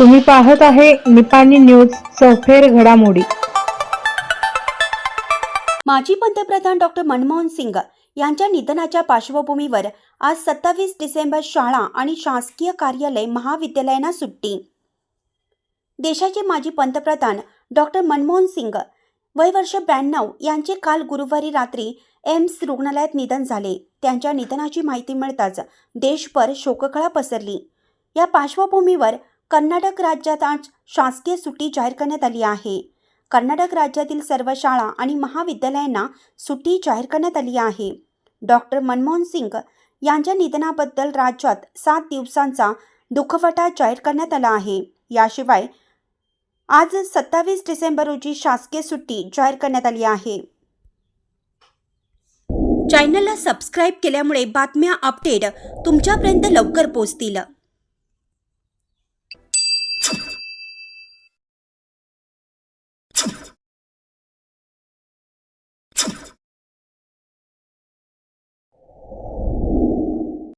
तुम्ही पाहत आहे निपाणी न्यूज सफेर घडामोडी. माजी पंतप्रधान डॉक्टर मनमोहन सिंग यांच्या निधनाच्या पार्श्वभूमीवर आज सत्तावीस डिसेंबर शाळा आणि शासकीय कार्यालय महाविद्यालयांना सुट्टी. देशाचे माजी पंतप्रधान डॉक्टर मनमोहन सिंग वय वर्ष ब्याण्णव यांचे काल गुरुवारी रात्री एम्स रुग्णालयात निधन झाले. त्यांच्या निधनाची माहिती मिळताच देशभर शोककळा पसरली. या पार्श्वभूमीवर कर्नाटक राज्यात आज शासकीय सुट्टी जाहीर करण्यात आली आहे. कर्नाटक राज्यातील सर्व शाळा आणि महाविद्यालयांना सुट्टी जाहीर करण्यात आली आहे. डॉक्टर मनमोहन सिंग यांच्या निधनाबद्दल राज्यात सात दिवसांचा दुःखवटा जाहीर करण्यात आला आहे. याशिवाय आज सत्तावीस डिसेंबर रोजी शासकीय सुट्टी जाहीर करण्यात आली आहे. चॅनलला सबस्क्राईब केल्यामुळे बातम्या अपडेट तुमच्यापर्यंत लवकर पोहोचतील.